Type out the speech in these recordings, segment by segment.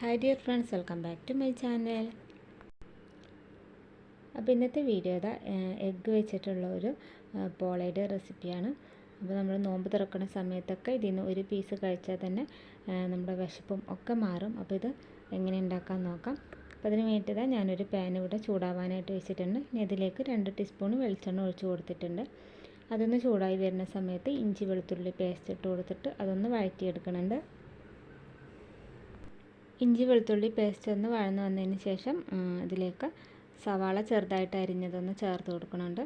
Hi dear friends welcome back to my channel അപ്പോൾ ഇന്നത്തെ video ഇതാ എഗ്ഗ് വെച്ചിട്ടുള്ള ഒരു പോളയുടെ റെസിപ്പിയാണ് അപ്പോൾ നമ്മൾ നോമ്പ് തുറക്കുന്ന സമയത്തൊക്കെ ഇതിൽ നിന്ന് ഒരു പീസ് കഴിച്ചാൽ തന്നെ നമ്മുടെ വിശപ്പും ഒക്കെ മാറും. അപ്പോൾ ഇത് എങ്ങനെ ഉണ്ടാക്കാൻ നോക്കാം. അപ്പോൾ അതിന് വേണ്ടിയിട്ട് ഞാനൊരു പാൻ ഇവിടെ ചൂടാവാനായിട്ട് വെച്ചിട്ടുണ്ട്. ഇനി അതിലേക്ക് രണ്ട് ടീസ്പൂൺ വെളിച്ചെണ്ണ ഒഴിച്ച് കൊടുത്തിട്ടുണ്ട്. അതൊന്ന് ചൂടായി വരുന്ന സമയത്ത് ഇഞ്ചി വെളുത്തുള്ളി പേസ്റ്റ് ഇട്ട് കൊടുത്തിട്ട് അതൊന്ന് വഴറ്റിയെടുക്കുന്നുണ്ട് ഇഞ്ചി വെളുത്തുള്ളി പേസ്റ്റ് ഒന്ന് വഴന്ന് വന്നതിന് ശേഷം ഇതിലേക്ക് സവാള ചെറുതായിട്ട് അരിഞ്ഞതൊന്ന് ചേർത്ത് കൊടുക്കുന്നുണ്ട്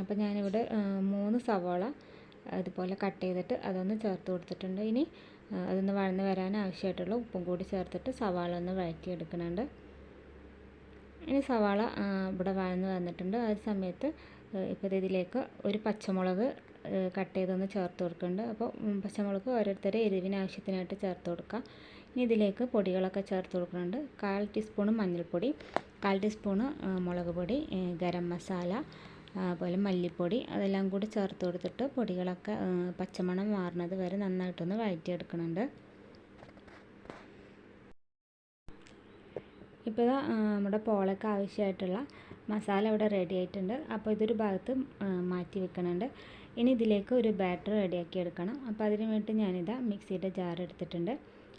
അപ്പോൾ ഞാനിവിടെ മൂന്ന് സവാള ഇതുപോലെ കട്ട് ചെയ്തിട്ട് അതൊന്ന് ചേർത്ത് കൊടുത്തിട്ടുണ്ട്. ഇനി അതൊന്ന് വഴന്ന് വരാൻ ആവശ്യമായിട്ടുള്ള ഉപ്പും കൂടി ചേർത്തിട്ട് സവാള ഒന്ന് വഴറ്റിയെടുക്കുന്നുണ്ട് ഇനി സവാള ഇവിടെ വഴന്ന് വന്നിട്ടുണ്ട്. ആ സമയത്ത് ഇപ്പോൾ ഇതിലേക്ക് ഒരു പച്ചമുളക് കട്ട് ചെയ്തൊന്ന് ചേർത്ത് കൊടുക്കുന്നുണ്ട് അപ്പോൾ പച്ചമുളക് ഓരോരുത്തരെ എരിവിന് ആവശ്യത്തിനായിട്ട് ചേർത്ത് കൊടുക്കുക ഇനി ഇതിലേക്ക് പൊടികളൊക്കെ ചേർത്ത് കൊടുക്കുന്നുണ്ട് കാൽ ടീസ്പൂൺ മഞ്ഞൾപ്പൊടി കാൽ ടീസ്പൂണ് മുളക് പൊടി ഗരം മസാല അതുപോലെ മല്ലിപ്പൊടി അതെല്ലാം കൂടി ചേർത്ത് കൊടുത്തിട്ട് പൊടികളൊക്കെ പച്ചമണം മാറുന്നത് വരെ നന്നായിട്ടൊന്ന് വഴറ്റിയെടുക്കുന്നുണ്ട് ഇപ്പോൾ നമ്മുടെ പോളയ്ക്ക് ആവശ്യമായിട്ടുള്ള മസാല ഇവിടെ റെഡി ആയിട്ടുണ്ട്. അപ്പോൾ ഇതൊരു ഭാഗത്ത് മാറ്റി വെക്കുന്നുണ്ട് ഇനി ഇതിലേക്ക് ഒരു ബാറ്റർ റെഡിയാക്കി എടുക്കണം. അപ്പോൾ അതിന് വേണ്ടി ഞാനിതാ മിക്സിയുടെ ജാർ എടുത്തിട്ടുണ്ട്.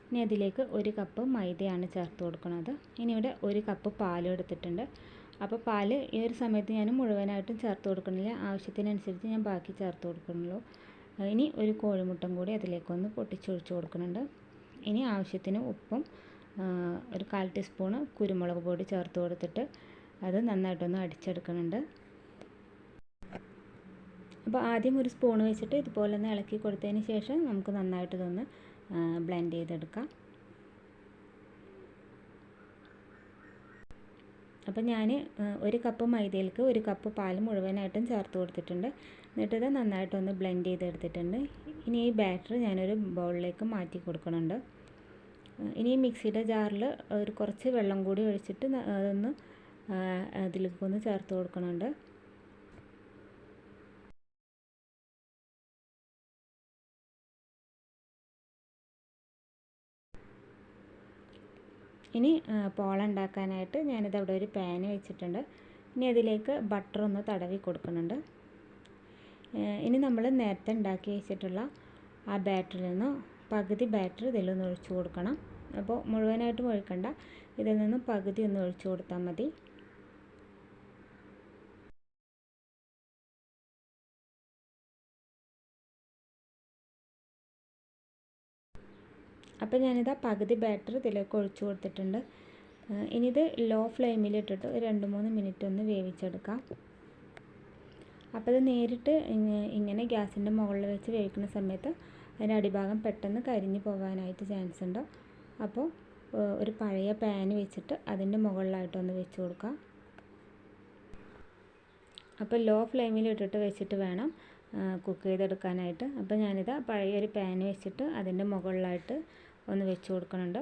ഇനി അതിലേക്ക് ഒരു കപ്പ് മൈദയാണ് ചേർത്ത് കൊടുക്കുന്നത്. ഇനി ഇവിടെ ഒരു കപ്പ് പാലും എടുത്തിട്ടുണ്ട്. അപ്പോൾ പാൽ ഈ ഒരു സമയത്ത് ഞാൻ മുഴുവനായിട്ടും ചേർത്ത് കൊടുക്കണില്ല. ആവശ്യത്തിനനുസരിച്ച് ഞാൻ ബാക്കി ചേർത്ത് കൊടുക്കുന്നുള്ളൂ. ഇനി ഒരു കോഴിമുട്ടം കൂടി അതിലേക്കൊന്ന് പൊട്ടിച്ചൊഴിച്ച് കൊടുക്കുന്നുണ്ട്. ഇനി ആവശ്യത്തിന് ഉപ്പും ഒരു കാൽ ടീസ്പൂണ് കുരുമുളക് പൊടി ചേർത്ത് കൊടുത്തിട്ട് അത് നന്നായിട്ടൊന്ന് അടിച്ചെടുക്കുന്നുണ്ട്. അപ്പോൾ ആദ്യം ഒരു സ്പൂൺ വെച്ചിട്ട് ഇതുപോലെ ഒന്ന് ഇളക്കി കൊടുത്തതിന് ശേഷം നമുക്ക് നന്നായിട്ട് ഇതൊന്ന് ബ്ലെൻഡ് ചെയ്തെടുക്കാം. അപ്പോൾ ഞാൻ ഒരു കപ്പ് മൈദയിലേക്ക് ഒരു കപ്പ് പാൽ മുഴുവനായിട്ടും ചേർത്ത് കൊടുത്തിട്ടുണ്ട്. എന്നിട്ട് ഇത് നന്നായിട്ടൊന്ന് ബ്ലെൻഡ് ചെയ്തെടുത്തിട്ടുണ്ട്. ഇനി ഈ ബാറ്റർ ഞാനൊരു ബൗളിലേക്ക് മാറ്റി കൊടുക്കുന്നുണ്ട്. ഇനി മിക്സിയുടെ ജാറിൽ ഒരു കുറച്ച് വെള്ളം കൂടി ഒഴിച്ചിട്ട് അതൊന്ന് അതിലേക്കൊന്ന് ചേർത്ത് കൊടുക്കുന്നുണ്ട് ഇനി പോള ഉണ്ടാക്കാനായിട്ട് ഞാനിത് അവിടെ ഒരു പാൻ വെച്ചിട്ടുണ്ട്. ഇനി അതിലേക്ക് ബട്ടർ ഒന്ന് തടവി കൊടുക്കുന്നുണ്ട് ഇനി നമ്മൾ നേരത്തെ ഉണ്ടാക്കി വെച്ചിട്ടുള്ള ആ ബാറ്ററിൽ നിന്ന് പകുതി ബാറ്റർ ഇതിലൊന്ന് ഒഴിച്ചു കൊടുക്കണം. അപ്പോൾ മുഴുവനായിട്ടും ഒഴിക്കണ്ട. ഇതിൽ നിന്ന് പകുതി ഒന്ന് ഒഴിച്ചു കൊടുത്താൽ മതി. അപ്പോൾ ഞാനിതാ പകുതി ബാറ്റർ ഇതിലേക്ക് ഒഴിച്ചു കൊടുത്തിട്ടുണ്ട്. ഇനിയിത് ലോ ഫ്ലെയിമിൽ ഇട്ടിട്ട് ഒരു രണ്ട് മൂന്ന് മിനിറ്റ് ഒന്ന് വേവിച്ചെടുക്കാം. അപ്പോൾ ഇത് നേരിട്ട് ഇങ്ങനെ ഗ്യാസിന്റെ മുകളിൽ വെച്ച് വേവിക്കുന്ന സമയത്ത് അതിന്റെ അടിഭാഗം പെട്ടെന്ന് കരിഞ്ഞു പോകാനായിട്ട് ചാൻസ് ഉണ്ട്. അപ്പോൾ ഒരു പഴയ പാൻ വെച്ചിട്ട് അതിന്റെ മുകളിലായിട്ടൊന്ന് വെച്ച് കൊടുക്കാം. അപ്പോൾ ലോ ഫ്ലെയിമിൽ ഇട്ടിട്ട് വെച്ചിട്ട് വേണം കുക്ക് ചെയ്തെടുക്കാനായിട്ട്. അപ്പോൾ ഞാനിതാ പഴയൊരു പാൻ വെച്ചിട്ട് അതിന്റെ മുകളിലായിട്ട് ഒന്ന് വെച്ച് കൊടുക്കുന്നുണ്ട്.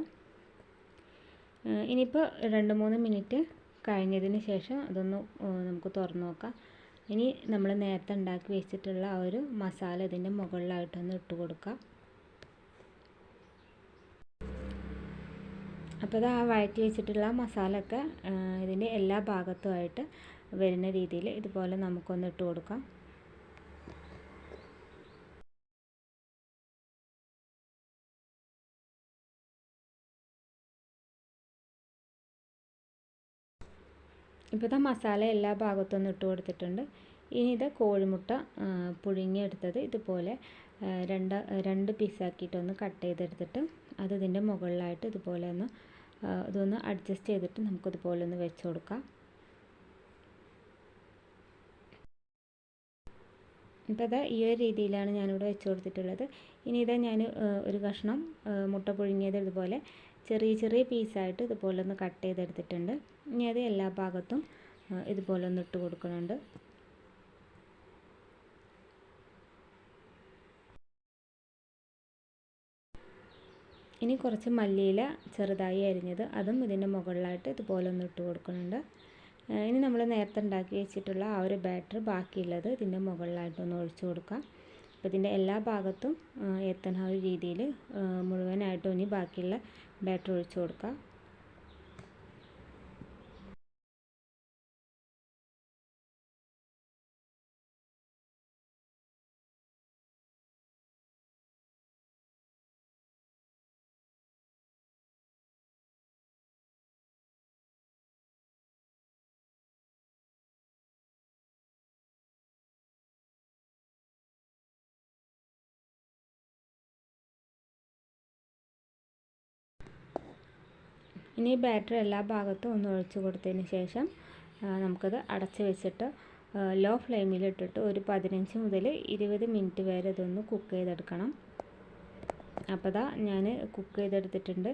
ഇനിയിപ്പോൾ രണ്ട് മൂന്ന് മിനിറ്റ് കഴിഞ്ഞതിന് ശേഷം അതൊന്ന് നമുക്ക് തുറന്ന് നോക്കാം. ഇനി നമ്മൾ നേരത്തെ ഉണ്ടാക്കി വെച്ചിട്ടുള്ള ആ ഒരു മസാല ഇതിന്റെ മുകളിലായിട്ടൊന്ന് ഇട്ട് കൊടുക്കാം. അപ്പോൾ ഇത് ആ വഴറ്റി വെച്ചിട്ടുള്ള മസാല ഒക്കെ ഇതിന്റെ എല്ലാ ഭാഗത്തുമായിട്ട് വരുന്ന രീതിയിൽ ഇതുപോലെ നമുക്കൊന്ന് ഇട്ട് കൊടുക്കാം. ഇപ്പോൾ ഇതാ മസാല എല്ലാ ഭാഗത്തും ഇട്ട് കൊടുത്തിട്ടുണ്ട്. ഇനി ഇത് കോഴിമുട്ട പുഴുങ്ങിയെടുത്തത് ഇതുപോലെ രണ്ട് രണ്ട് പീസാക്കിയിട്ടൊന്ന് കട്ട് ചെയ്തെടുത്തിട്ട് അത് ഇതിന്റെ മുകളിലായിട്ട് ഇതുപോലെ ഒന്ന് ഇതൊന്ന് അഡ്ജസ്റ്റ് ചെയ്തിട്ട് നമുക്കിതുപോലെ ഒന്ന് വെച്ച് കൊടുക്കാം. ഇപ്പോൾ ഇതാ ഈ ഒരു രീതിയിലാണ് ഞാനിവിടെ വെച്ച് കൊടുത്തിട്ടുള്ളത്. ഇനി ഇതാ ഞാൻ ഒരു കഷ്ണം മുട്ട പുഴുങ്ങിയത് ഇതുപോലെ ചെറിയ ചെറിയ പീസായിട്ട് ഇതുപോലെ ഒന്ന് കട്ട് ചെയ്തെടുത്തിട്ടുണ്ട്. ഇനി അത് എല്ലാ ഭാഗത്തും ഇതുപോലെ ഒന്ന് ഇട്ട് കൊടുക്കുന്നുണ്ട്. ഇനി കുറച്ച് മല്ലിയില ചെറുതായി അരിഞ്ഞത് അതും ഇതിന്റെ മുകളിലായിട്ട് ഇതുപോലെ ഒന്ന് ഇട്ട് കൊടുക്കുന്നുണ്ട്. ഇനി നമ്മൾ നേരത്തെ ഉണ്ടാക്കി വെച്ചിട്ടുള്ള ആ ഒരു ബാറ്റർ ബാക്കിയുള്ളത് ഇതിന്റെ മുകളിലായിട്ടൊന്ന് ഒഴിച്ചു കൊടുക്കാം. അപ്പോൾ ഇതിന്റെ എല്ലാ ഭാഗത്തും എത്തുന്ന ഒരു രീതിയിൽ മുഴുവനായിട്ടും ഇനി ബാക്കിയുള്ള ബാറ്റർ ഒഴിച്ച് കൊടുക്കുക ഇനി ബാറ്റർ എല്ലാ ഭാഗത്തും ഒന്ന് ഒഴിച്ച് കൊടുത്തതിന് ശേഷം നമുക്കത് അടച്ച് വെച്ചിട്ട് ലോ ഫ്ലെയിമിൽ ഇട്ടിട്ട് ഒരു പതിനഞ്ച് മുതൽ ഇരുപത് മിനിറ്റ് വരെ ഇതൊന്ന് കുക്ക് ചെയ്തെടുക്കണം. അപ്പോൾ ഇതാ ഞാൻ കുക്ക് ചെയ്തെടുത്തിട്ടുണ്ട്.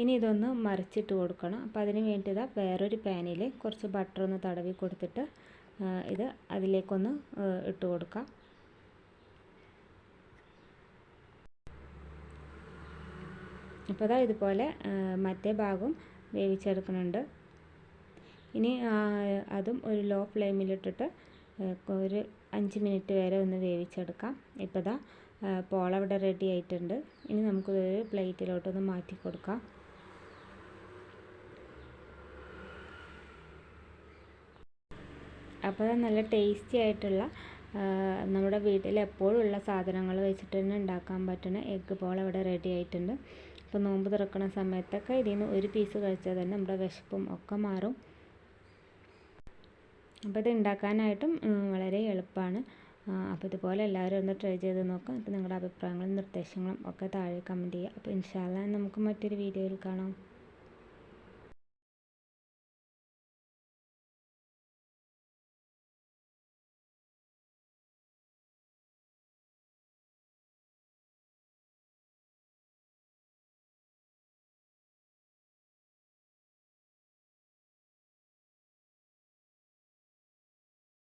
ഇനി ഇതൊന്ന് മറിച്ചിട്ട് കൊടുക്കണം. അപ്പോൾ അതിന് വേണ്ടി ഇതാ വേറൊരു പാനിൽ കുറച്ച് ബട്ടർ ഒന്ന് തടവി കൊടുത്തിട്ട് ഇത് അതിലേക്കൊന്ന് ഇട്ട് കൊടുക്കാം. അപ്പോൾ അതാ ഇതുപോലെ മറ്റേ ഭാഗം വേവിച്ചെടുക്കുന്നുണ്ട്. ഇനി അതും ഒരു ലോ ഫ്ലെയിമിലിട്ടിട്ട് ഒരു അഞ്ച് മിനിറ്റ് വരെ ഒന്ന് വേവിച്ചെടുക്കാം. ഇപ്പോൾ ഇതാ പോളവിടെ റെഡി ആയിട്ടുണ്ട്. ഇനി നമുക്കിതൊരു പ്ലേറ്റിലോട്ടൊന്ന് മാറ്റി കൊടുക്കാം അപ്പോൾ നല്ല ടേസ്റ്റി ആയിട്ടുള്ള നമ്മുടെ വീട്ടിൽ എപ്പോഴും ഉള്ള സാധനങ്ങൾ വെച്ചിട്ട് തന്നെ ഉണ്ടാക്കാൻ പറ്റുന്ന എഗ്ഗ് പോൾ ഇവിടെ റെഡി ആയിട്ടുണ്ട്. അപ്പോൾ നോമ്പ് തുറക്കുന്ന സമയത്തൊക്കെ ഇതിൽ നിന്ന് ഒരു പീസ് കഴിച്ചാൽ തന്നെ നമ്മുടെ വിശപ്പും ഒക്കെ മാറും. അപ്പോൾ ഇത് ഉണ്ടാക്കാനായിട്ടും വളരെ എളുപ്പമാണ് അപ്പോൾ ഇതുപോലെ എല്ലാവരും ഒന്ന് ട്രൈ ചെയ്ത് നോക്കാം. അപ്പോൾ നിങ്ങളുടെ അഭിപ്രായങ്ങളും നിർദ്ദേശങ്ങളും ഒക്കെ താഴെ കമന്റ് ചെയ്യുക അപ്പോൾ ഇൻഷാല്ല നമുക്ക് മറ്റൊരു വീഡിയോയിൽ കാണാം.